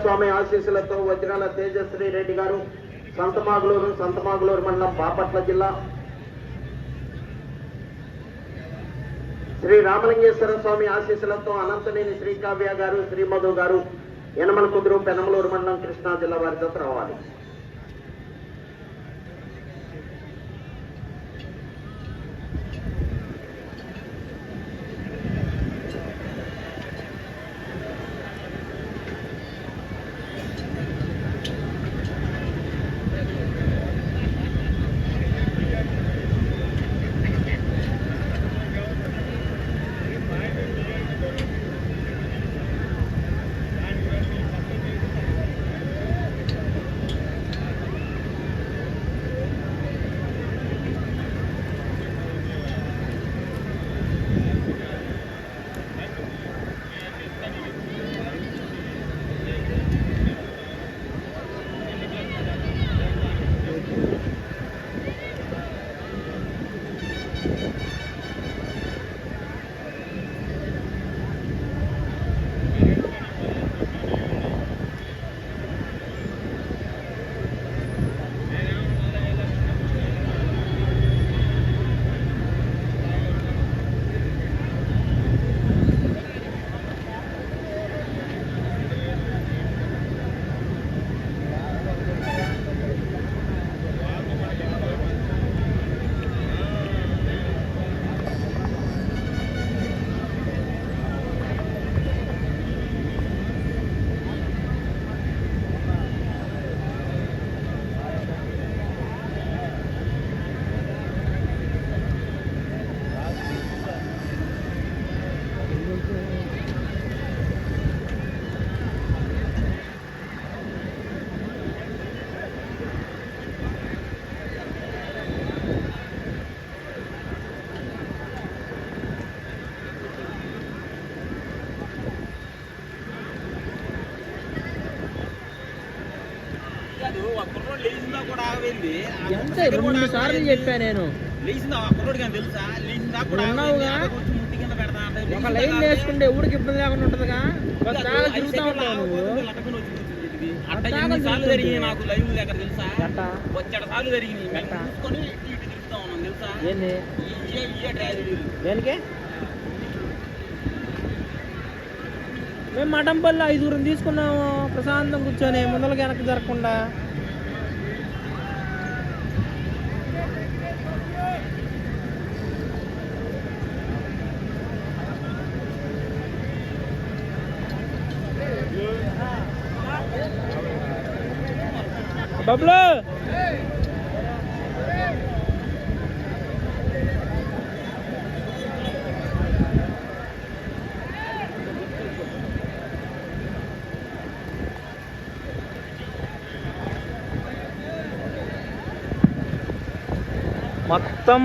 వెంకట స్వామి ఆశీస్సులతో వజ్రాల తేజశ్రీ రెడ్డి గారు సంతమాగులూరు సంతమాగులూరు మండలం బాపట్ల జిల్లా. శ్రీ రామలింగేశ్వర స్వామి ఆశీస్సులతో అనంతనేని శ్రీకావ్య గారు శ్రీమధు గారు యనమల కుదురు పెనమలూరు మండలం కృష్ణా జిల్లా వారితో రావాలి. కూడా రెండు సార్లు? చెప్పా నేను. ఉన్నావుగా? ఒక లైన్? వేసుకుంటే ఎవరికి ఇబ్బంది లేకుండా ఉంటదిగా? ఒక కాదు, దాగా ఐదు తిరుగుతా ఉంటావు నువ్వు. ఏంది? దేనికి? మేము మటంపల్లి ఐదుగురం తీసుకున్నాము. ప్రశాంతం కూర్చొని ముందలకి వెనక్కి జరగకుండా. బబ్లు మొత్తం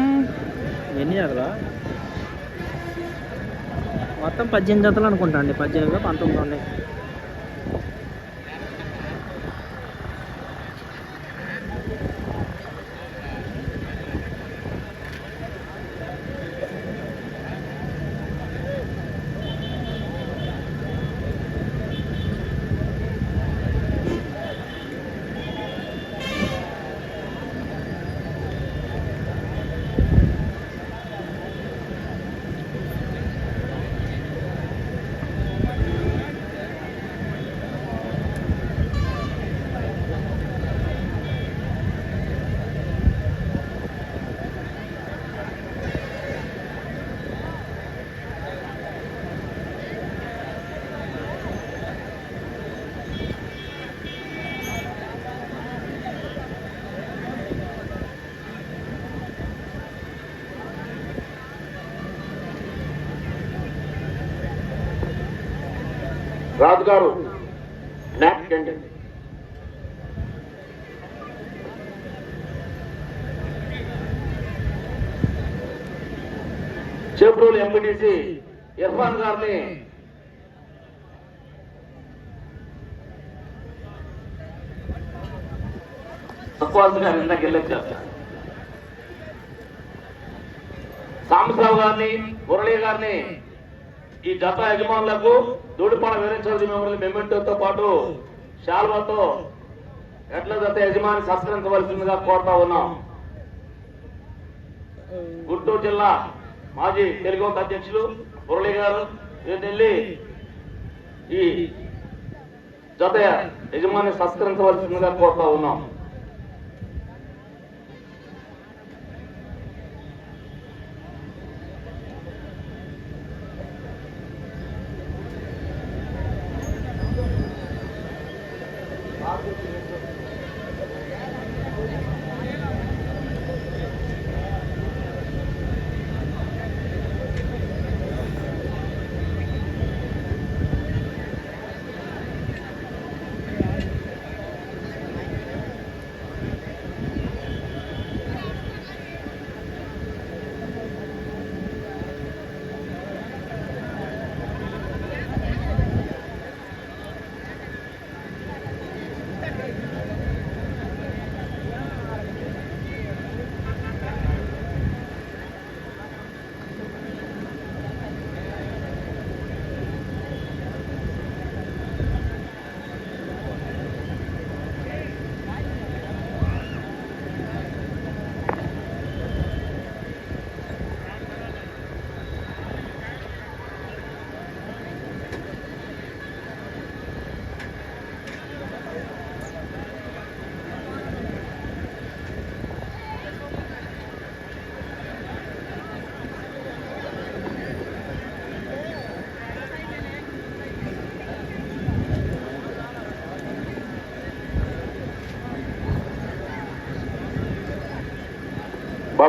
ఎన్ని జతలా మొత్తం పద్దెనిమిది జతలు అనుకుంటా అండి. పద్దెనిమిది పంతొమ్మిది ఉన్నాయి రాజు గారు నాప్కిన్ చేబ్రోలు ఎంపీటీసీ ఇర్ఫాన్ గారిని తక్కువ గారు ఇందాక వెళ్ళొచ్చారు సాంబశివరావు గారిని మురళీ గారిని ఈ జత యజమానులకు దూడిపాడ వివరించాల్సి మిమ్మల్ని మెమెంటోతో పాటు శాల్వతో ఎడ్ల జత యజమాని సత్కరించవలసిందిగా కోరుతా ఉన్నాం. గుంటూరు జిల్లా మాజీ తెలుగు అధ్యక్షులు మురళి గారు వెళ్ళి ఈ జత యజమాని సత్కరించవలసిందిగా కోరుతా ఉన్నాం.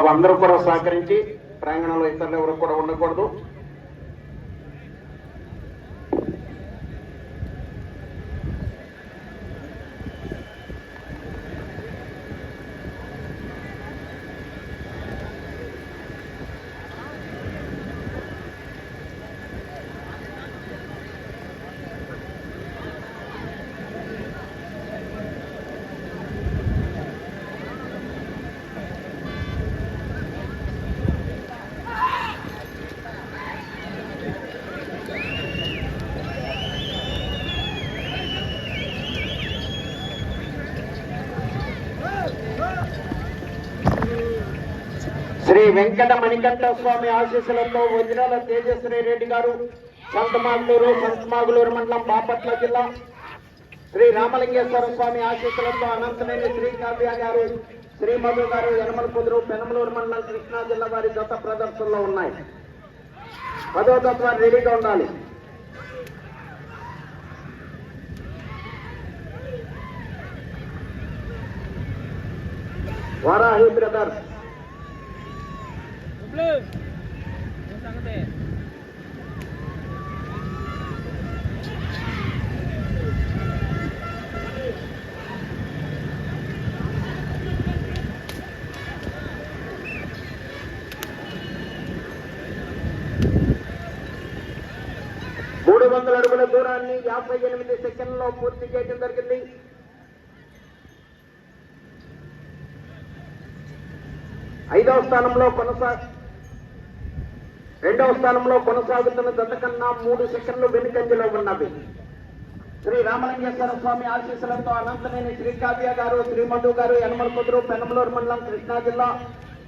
వాళ్ళందరూ కూడా సహకరించి ప్రాంగణంలో ఇతరులు ఎవరు కూడా ఉండకూడదు శ్రీ వెంకట మణికంఠ స్వామి ఆశీస్సులతో వజ్రాల తేజశ్రీ రెడ్డి గారు సంతమాగులూరు సంతమాగులూరు మండలం బాపట్ల జిల్లా శ్రీ రామలింగేశ్వర స్వామి ఆశీస్సులతో అనంతనేని శ్రీ కావ్య గారు శ్రీ మధు గారు యనమల కుదురు పెనమలూరు మండలం కృష్ణా జిల్లా వారి జత ప్రదర్శనలో ఉన్నాయి. పదో తత్వాన్ని రెడీగా ఉండాలి. వారాహి బ్రదర్స్ మూడు వందల అడుగుల దూరాన్ని యాభై ఎనిమిది సెకండ్లో పూర్తి చేయడం జరిగింది. ఐదవ స్థానంలో కొనసా రెండవ స్థానంలో కొనసాగుతున్న జత కన్నా మూడు సెకండ్లు వెనుకంజలో ఉన్నవి శ్రీ రామలింగేశ్వర స్వామి ఆశీస్సులతో అనంతనేని శ్రీకావ్య గారు శ్రీ మధు గారు యనమల కుదురు పెనమలూరు మండలం కృష్ణా జిల్లా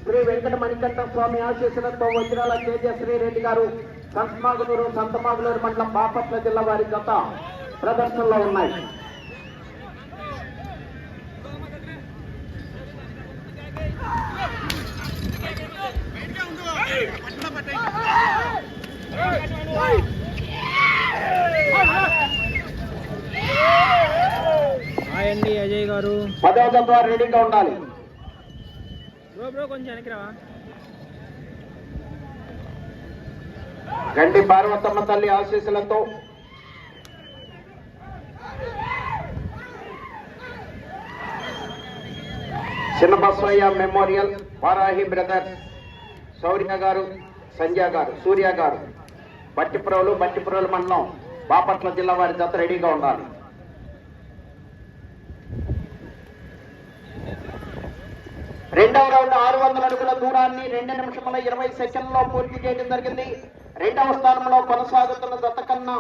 శ్రీ వెంకట మణికంఠ స్వామి ఆశీస్సులతో వజ్రాల తేజశ్రీరెడ్డి గారు సంతమాగులూరు సంతమాగులూరు మండలం బాపట్ల జిల్లా వారి గత ప్రదర్శనలో ఉన్నాయి. అండి అజయ్ గారు. పదవ రెడీగా ఉండాలి. బ్రో బ్రో కొంచెం గండి పార్వతమ్మ తల్లి ఆశీస్సులతో చిన్న బస్వయ్య మెమోరియల్ వారాహి బ్రదర్స్. శౌర్య గారు సంధ్య గారు సూర్య గారు. బట్టిపురవులు బట్టిపురవులు మండలం బాపట్ల జిల్లా వారి జత రెడీగా ఉండాలి. రెండవ రౌండ్ ఆరు వందల అడుగుల దూరాన్ని రెండు నిమిషముల ఇరవై సెకండ్లో పూర్తి చేయడం జరిగింది. రెండవ స్థానంలో కొనసాగుతున్న జత కన్నా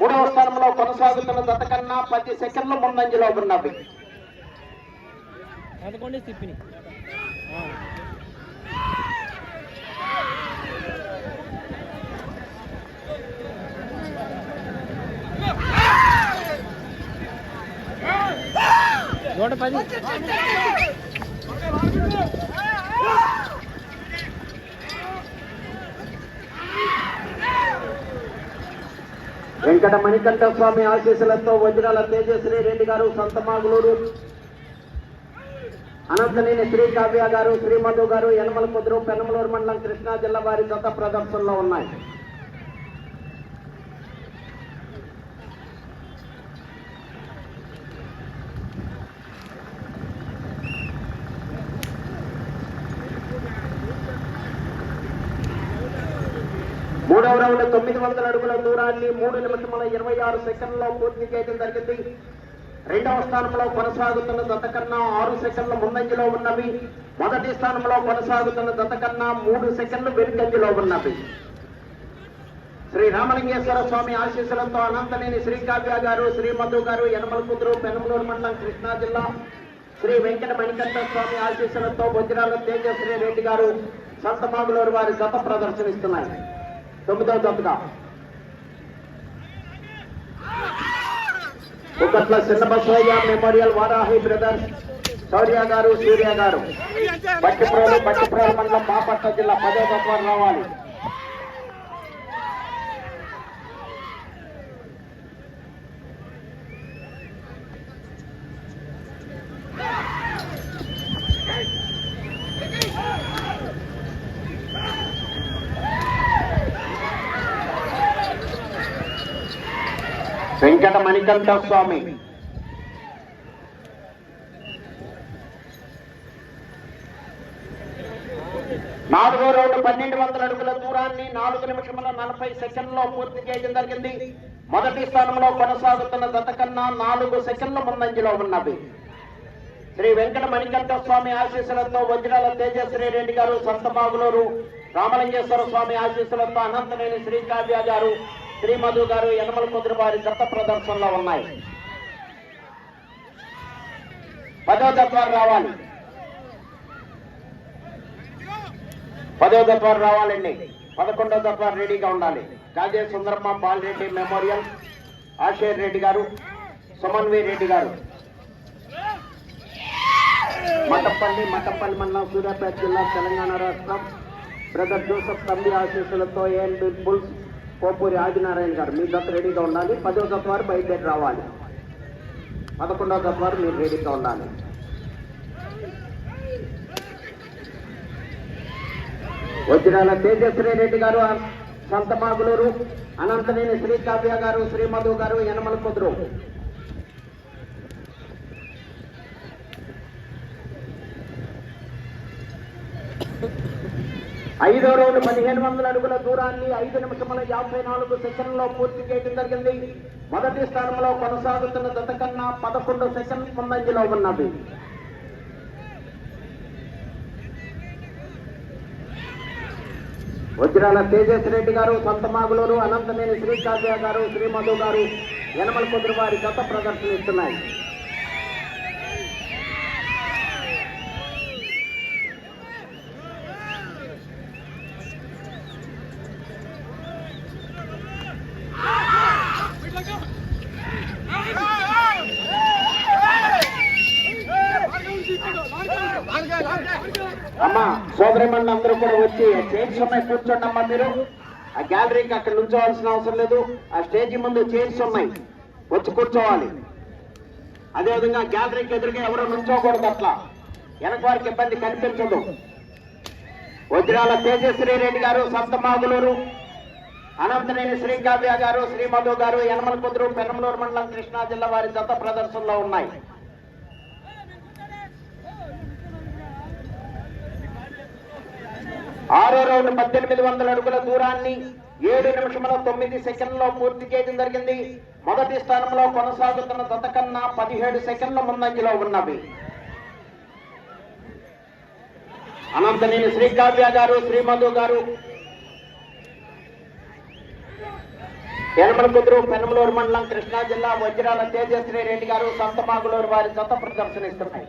మూడవ స్థానంలో కొనసాగుతున్న జత కన్నా పది సెకండ్లు ముందంజలో ఉన్నవి పదకొండే తిప్పిని నూట పది. వెంకట మణికంఠ స్వామి ఆశీస్సులతో వజ్రాల తేజశ్రీ రెడ్డి గారు సంతమాగులూరు అనంతనేని శ్రీ కావ్య గారు శ్రీమధు గారు యనమల కుదురు పెనమలూరు మండలం కృష్ణా జిల్లా వారి గత ప్రదర్శనలో ఉన్నాయి. మూడవ రౌండ్ తొమ్మిది వందల అడుగుల దూరాన్ని మూడు నిమిషముల ఇరవై ఆరు సెకండ్లో పూర్తి చేయడం జరిగింది. రెండవ స్థానంలో కొనసాగుతున్న జత కన్నా ఆరు సెకండ్ల ముందంజలో ఉన్నవి. మొదటి స్థానంలో కొనసాగుతున్న జత కన్నా మూడు సెకండ్లు వెనుకంజలో ఉన్నవి. శ్రీ రామలింగేశ్వర స్వామి ఆశీస్సులతో అనంతనేని శ్రీ కావ్య గారు శ్రీ మధు గారు యనమల కుదురు పెనమలూరు మండలం కృష్ణా జిల్లా. శ్రీ వెంకట మణికంఠ స్వామి ఆశీస్సులతో వజ్రాల తేజశ్రీ రెడ్డి గారు సంతమాగులూరు వారి గత ప్రదర్శనిస్తున్నాయి. తొమ్మిదవ జతగా. ఒకట్ల చిన్న మెమోరియల్ వారాహి బ్రదర్స్ శౌర్య గారు సూర్య గారు. బట్టిప్రోలు బట్టిప్రోలు మండలం బాపట్ల జిల్లా పదే తత్వాలు రావాలి. వెంకట మణికంఠ స్వామి. నాలుగో రౌండ్ పన్నెండు వందల అడుగుల దూరాన్ని నాలుగు నిమిషముల నలభై సెకండ్లో పూర్తి చేయడం జరిగింది. మొదటి స్థానంలో కొనసాగుతున్న గత కన్నా నాలుగు సెకండ్ల ముందంజలో ఉన్నవి. శ్రీ వెంకట మణికంఠ స్వామి ఆశీస్సులతో వజ్రాల తేజశ్రీ రెడ్డి గారు సంతబాగులూరు రామలింగేశ్వర స్వామి ఆశీస్సులతో అనంతనేని శ్రీకావ్య గారు శ్రీ మధు గారు యనమల కుదురు వారి ప్రదర్శనలో ఉన్నాయి. పదో తత్వాలు రావాలి. పదో తత్వాలు రావాలండి. పదకొండో తత్వాలు రెడీగా ఉండాలి. కాజే సుందరమ్మ బాలరెడ్డి మెమోరియల్ ఆశేర్ రెడ్డి గారు సుమన్వీర్ రెడ్డి గారు. మటప్పల్లి మటప్పల్లి మండలం సూర్యాపేట జిల్లా తెలంగాణ రాష్ట్రం. బ్రదర్ జోసఫ్ తంబి ఆశీస్సులతో ఏఎన్బి బుల్స్ కోపూరి ఆదినారాయణ గారు. మీ దగ్గర రెడీగా ఉండాలి. పదో గత వారు బయలుదేరి రావాలి. పదకొండవ గత వారు మీరు రెడీగా ఉండాలి. వజ్రాల తేజశ్రీ రెడ్డి గారు సంతమాగులూరు అనంతనేని శ్రీ కావ్య గారు శ్రీమధు గారు యనమల కుదురు. ఐదో రోజు పదిహేను వందల అడుగుల దూరాన్ని ఐదు నిమిషముల యాభై నాలుగు సెషన్లో పూర్తి చేయడం జరిగింది. మొదటి స్థానంలో కొనసాగుతున్న దత కన్నా పదకొండు సెషన్ ముందంజలో ఉన్నది. వజ్రాల తేజస్ రెడ్డి గారు సంతమాగులూరు అనంతనేని శ్రీకావ్య గారు శ్రీమధు గారు యనమల కుదురు వారి గత ప్రదర్శనిస్తున్నాయి చైర్స్ ఉన్నాయి కూర్చోండి అమ్మా మీరు. ఆ గ్యాలరీకి అక్కడ నుంచోవాల్సిన అవసరం లేదు. ఆ స్టేజ్ ముందు చైర్స్ ఉన్నాయి. వచ్చి కూర్చోవాలి. అదేవిధంగా గ్యాలరీకి ఎదురుగా ఎవరో నుంచోకూడదు అట్లా. వెనక వారికి ఇబ్బంది కనిపించదు. వజ్రాల తేజశ్రీ రెడ్డి గారు సంతమాగులూరు అనంతనేని శ్రీకావ్య గారు శ్రీమధు గారు యనమల కుదురు పెనమలూరు మండలం కృష్ణా జిల్లా వారి గత ప్రదర్శనలో ఉన్నాయి. ఆరో రౌండ్ పద్దెనిమిది వందల అడుగుల దూరాన్ని ఏడు నిమిషముల తొమ్మిది సెకండ్లో పూర్తి చేయడం జరిగింది. మొదటి స్థానంలో కొనసాగుతున్న దత కన్నా పదిహేడు సెకండ్ల ముందంజలో ఉన్నవి. అనంతనేని శ్రీకావ్య గారు శ్రీమధు గారు యనమల కుదురు పెనమలూరు మండలం కృష్ణా జిల్లా వజ్రాల తేజశ్రీ రెడ్డి గారు సంతమాగులూరు వారి జత ప్రదర్శనిస్తున్నాయి.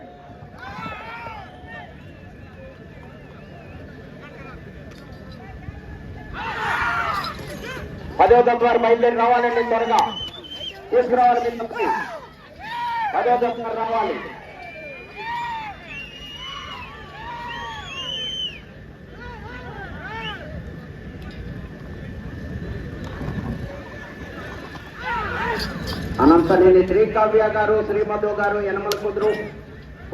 పదో దశ వారు బయలుదేరి రావాలండి త్వరగా. తీసుకురావాలి మీ తప్పని పదో దశ వారు రావాలి. అనంతనేని శ్రీకావ్య గారు శ్రీమధు గారు యనమల కుదురు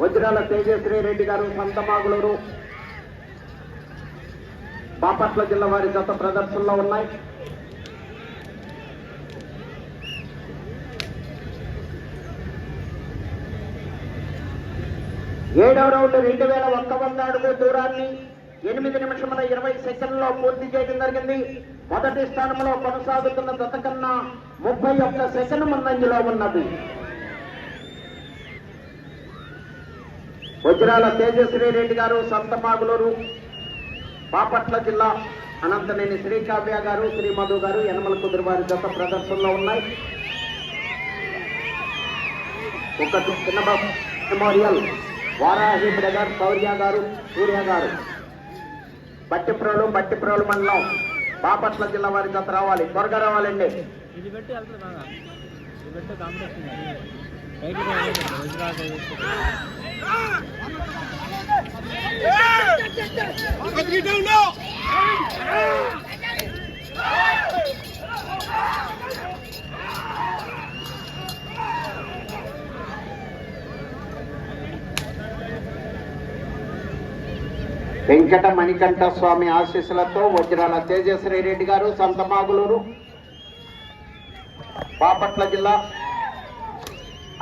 వజ్రాల తేజశ్రీ రెడ్డి గారు సంతమాగులూరు బాపట్ల జిల్లా వారి గత ప్రదర్శనలో ఉన్నాయి. ఏడవ రౌండ్ రెండు వేల ఒక్క వంద అడుగు దూరాన్ని ఎనిమిది నిమిషముల ఇరవై సెకండ్లో పూర్తి చేయడం జరిగింది. మొదటి స్థానంలో కొనసాగుతున్న జత కన్నా ముప్పై ఒక్క సెకండ్ ముందంజలో ఉన్నది. వజ్రాల తేజశ్రీ రెడ్డి గారు సంతమాగులూరు బాపట్ల జిల్లా అనంతనేని శ్రీకావ్య గారు శ్రీ మధు గారు యనమల కుదురు వారి జత ప్రదర్శనలో ఉన్నాయి. ఒక చిన్నబాబు మెమోరియల్ వారాహి బ్రదర్ శౌర్య గారు సూర్య గారు. బట్టిప్రోలు బట్టిప్రోలు మండలం బాపట్ల జిల్లా వారి జత రావాలి. త్వరగా రావాలండి. ఇది పెట్టి వెళ్తుంది బాగా వెంకట మణికంఠ స్వామి ఆశీస్సులతో వజ్రాల తేజశ్రీ రెడ్డి గారు సంతమాగులూరు బాపట్ల జిల్లా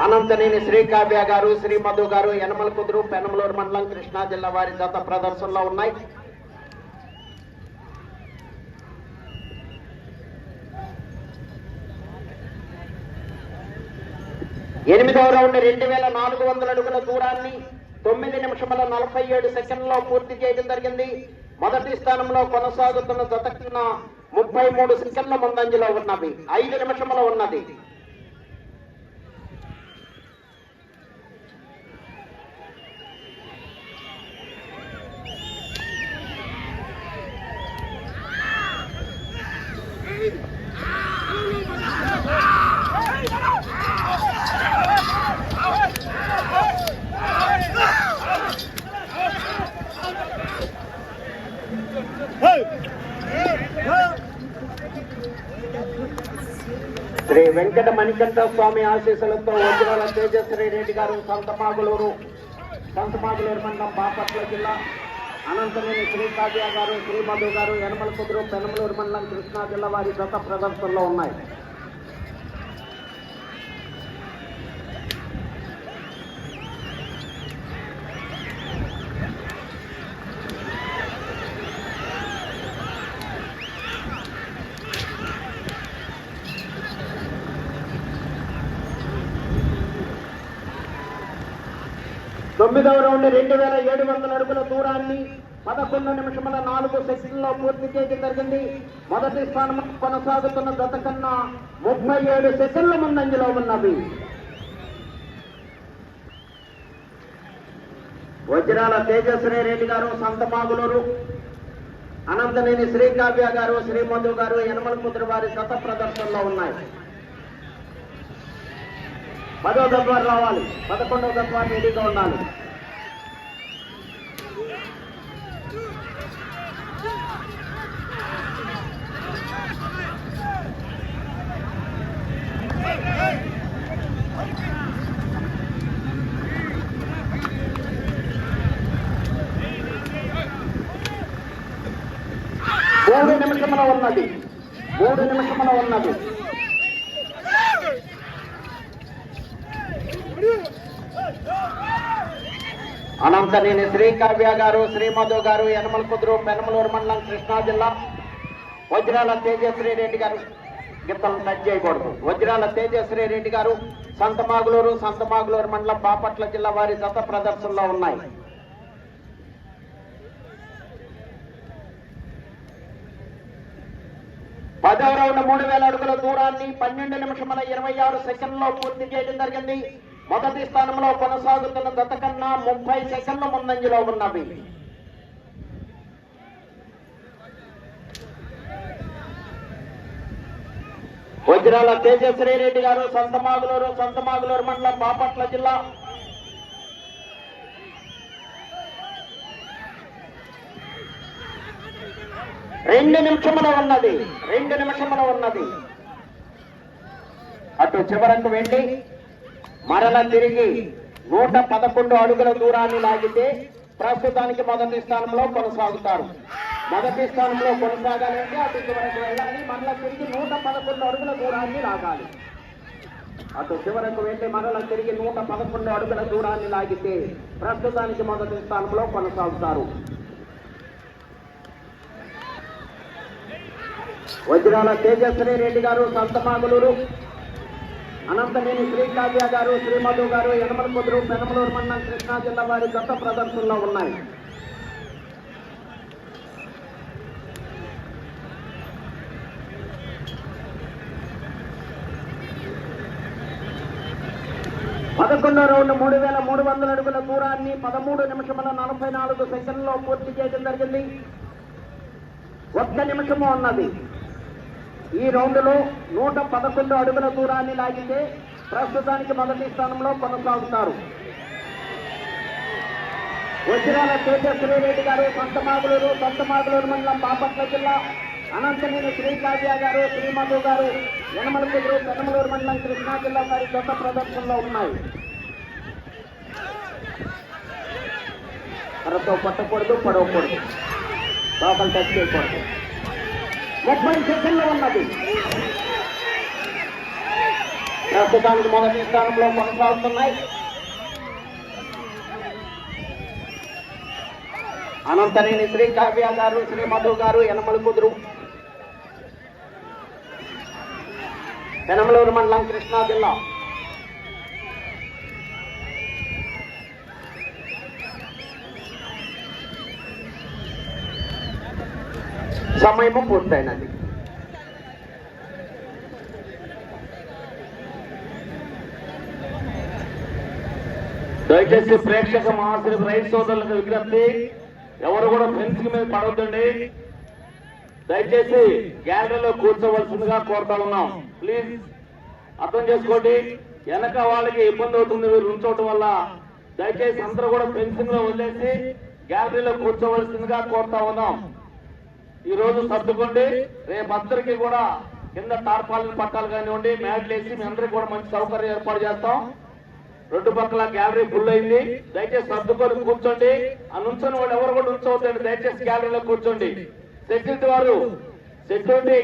అనంతనేని శ్రీకావ్య గారు శ్రీ మధు గారు యనమల కుదురు పెనమలూరు మండలం కృష్ణా జిల్లా వారి జత ప్రదర్శనలో ఉన్నాయి. ఎనిమిదవ రౌండ్ రెండు వేల నాలుగు వందల అడుగుల దూరాన్ని తొమ్మిది నిమిషముల నలభై ఏడు సెకండ్లో పూర్తి చేయడం జరిగింది. మొదటి స్థానంలో కొనసాగుతున్న జత ముప్పై మూడు సెకండ్ల ముందంజలో ఉన్నవి. ఐదు నిమిషముల ఉన్నది. వెంకట స్వామి ఆశీస్సులతో వజ్రాల తేజశ్రీ రెడ్డి గారు సంతమాగులూరు సంతమాగులూరు మండలం బాపట్ల జిల్లా. అనంతనేని శ్రీకావ్య గారు శ్రీమధు గారు యనమల కుదురు పెనమలూరు మండలం కృష్ణా జిల్లా వారి గత ప్రదర్శనలో ఉన్నాయి. తొమ్మిదవ రెండు వేల ఏడు వందల అడుగుల దూరాన్ని పదకొండు నిమిషముల నాలుగు సెకండ్లో పూర్తి చేయడం జరిగింది. మొదటి స్థానం కొనసాగుతున్న గత కన్నా ముప్పై ఏడు సెకండ్ల ముందంజలో ఉన్నవి వజ్రాల తేజశ్రీ రెడ్డి గారు సంతమాగులూరు అనంతనేని శ్రీకావ్య గారు శ్రీమధు గారు యనమల ముద్ర వారి శత ప్రదర్శనలో ఉన్నాయి. పదో తత్వాలు రావాలి. పదకొండవ తత్వాన్ని రెడీగా ఉండాలి. నిమిషమున ఉన్నది. మూడు నిమిషమున ఉన్నది. అనంతనేని శ్రీకావ్య గారు శ్రీమధు గారు యనమల కుదురు పెనమలూరు మండలం కృష్ణా జిల్లా వజ్రాల తేజశ్రీ రెడ్డి గారు గిత్తలను టచ్ చేయకూడదు. వజ్రాల తేజశ్రీ రెడ్డి గారు సంతమాగులూరు సంతమాగులూరు మండలం బాపట్ల జిల్లా వారి జత ప్రదర్శనలో ఉన్నాయి. పదవ రౌండ్ మూడు వేల అడుగుల దూరాన్ని పన్నెండు నిమిషముల ఇరవై ఆరు సెకండ్లో పూర్తి చేయడం జరిగింది. మొదటి స్థానంలో కొనసాగుతున్న గతకన్నా ముప్పై సెకండ్ల ముందంజలో ఉన్నవి. వజ్రాల తేజశ్రీ రెడ్డి గారు సంతమాగులూరు సంతమాగులూరు మండలం బాపట్ల జిల్లా రెండు నిమిషముల ఉన్నది. రెండు నిమిషముల ఉన్నది. అటు చివరకు వెళ్ళి మరల తిరిగి నూట పదకొండు అడుగుల దూరాన్ని లాగితే ప్రస్తుతానికి మొదటి స్థానంలో కొనసాగుతారు. మొదటి స్థానంలో కొనసాగాలంటే అటు చివరకు వెళ్ళాలి. మరల తిరిగి నూట పదకొండు అడుగుల దూరాన్ని లాగాలి. అటు చివరకు వెళ్ళి మరల తిరిగి నూట పదకొండు అడుగుల దూరాన్ని లాగితే ప్రస్తుతానికి మొదటి స్థానంలో కొనసాగుతారు. వజ్రాల తేజస్వి రెడ్డి గారు సంతమాగులూరు అనంతనేని శ్రీకావ్య గారు శ్రీమధు గారు యనమల కుదురు పెనమలూరు మండలం కృష్ణా జిల్లా వారి గత ప్రదర్శనలో ఉన్నాయి. పదకొండో రౌండ్ మూడు వేల మూడు వందల అడుగుల దూరాన్ని పదమూడు నిమిషముల నలభై నాలుగు సెకండ్లో పూర్తి చేయడం జరిగింది. ఒక్క నిమిషము ఉన్నది. ఈ రౌండ్లో నూట పదకొండు అడుగుల దూరాన్ని లాగితే ప్రస్తుతానికి మొదటి స్థానంలో కొనసాగుతారు. వజ్రాల తేజస్వి రెడ్డి గారు సొంతమాగులూరు సొంతమాగులూరు మండలం బాపట్ల జిల్లా అనంతనేని శ్రీకావ్య గారు శ్రీమధు గారు యనమల కుదురు పెనమలూరు మండలం కృష్ణా జిల్లా వారి గత ప్రదర్శనలో ఉన్నాయి. తనతో పట్టకూడదు పడవకూడదు. లోపల టచ్ చేయకూడదు. ముప్పై సెకండ్లు ఉన్నది. ప్రస్తుతానికి మొదటి స్థానంలో కొనసాగుతున్నాయి. అనంతరేని శ్రీ కావ్య గారు శ్రీ మధు గారు యనమల కుదురు. పెనమలూరు మండలం కృష్ణా జిల్లా. సమయము పూర్తయినది. దయచేసి ప్రేక్షక మహాశ్రీ రైతు సోదరులకు విజ్ఞప్తి ఎవరు కూడా ఫెన్సింగ్ మీద పడవద్దండి. దయచేసి గ్యాలరీలో కూర్చోవలసిందిగా కోరుతా ఉన్నాం. ప్లీజ్ అర్థం చేసుకోండి. వెనక వాళ్ళకి ఇబ్బంది అవుతుంది మీరు ఉంచోవటం వల్ల. దయచేసి అందరూ కూడా ఫెన్సింగ్లో వదిలేసి గ్యాలరీలో కూర్చోవలసిందిగా కోరుతా ఉన్నాం. ఈ రోజు సర్దుకోండి. రేపు అందరికి కూడా కింద టార్పాలిన్ పట్టాలు కానివ్వండి మ్యాట్లు వేసి మీ అందరికీ కూడా మంచి సౌకర్యం ఏర్పాటు చేస్తాం. రెండు పక్కల గ్యాలరీ ఫుల్ అయింది. దయచేసి సర్దుకొని కూర్చోండి. ఆ నుంచొని వాళ్ళు ఎవరు కూడా ఉంచవద్దండి దయచేసి గ్యాలరీలో కూర్చోండి. సెక్యూరిటీ వారు సెక్యూరిటీ.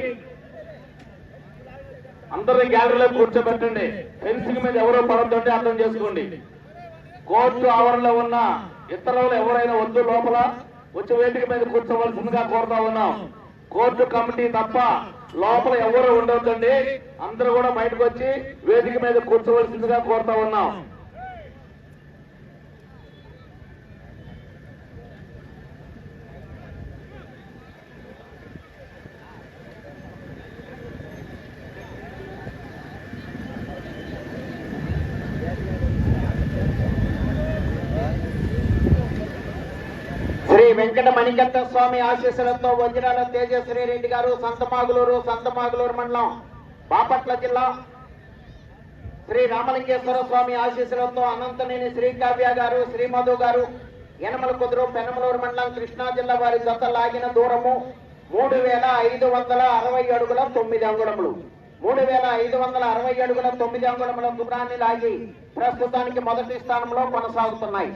అందరినీ గ్యాలరీలో కూర్చోబెట్టండి. ఫెన్సింగ్ మీద ఎవరో పడద్దండి అర్థం చేసుకోండి. కోర్టు ఆవరణలో ఉన్న ఇతరులు ఎవరైనా వద్దు లోపల. వచ్చి వేదిక మీద కూర్చోవలసిందిగా కోరుతా ఉన్నాం. కోర్టు కమిటీ తప్ప లోపల ఎవరు ఉండవద్దండి అందరూ కూడా బయటకు వచ్చి వేదిక మీద కూర్చోవలసిందిగా కోరుతా ఉన్నాం శ్రీ వెంకట మణికంఠ స్వామి ఆశీస్సులతో వజ్రాల తేజశ్రీ రెడ్డి గారు సంతమాగులూరు సంతమాగులూరు మండలం బాపట్ల జిల్లా శ్రీ రామలింగేశ్వర స్వామి ఆశీస్సులతో అనంతనేని శ్రీకావ్య గారు శ్రీమధు గారు యనమల కుదురు పెనమలూరు మండలం కృష్ణా జిల్లా వారి జత లాగిన దూరము మూడు వేల ఐదు వందల అరవై అడుగుల తొమ్మిది అంగుళములు. మూడు వేల ఐదు వందల అరవై అడుగుల తొమ్మిది అంగుళముల దూరాన్ని లాగి ప్రస్తుతానికి మొదటి స్థానంలో కొనసాగుతున్నాయి.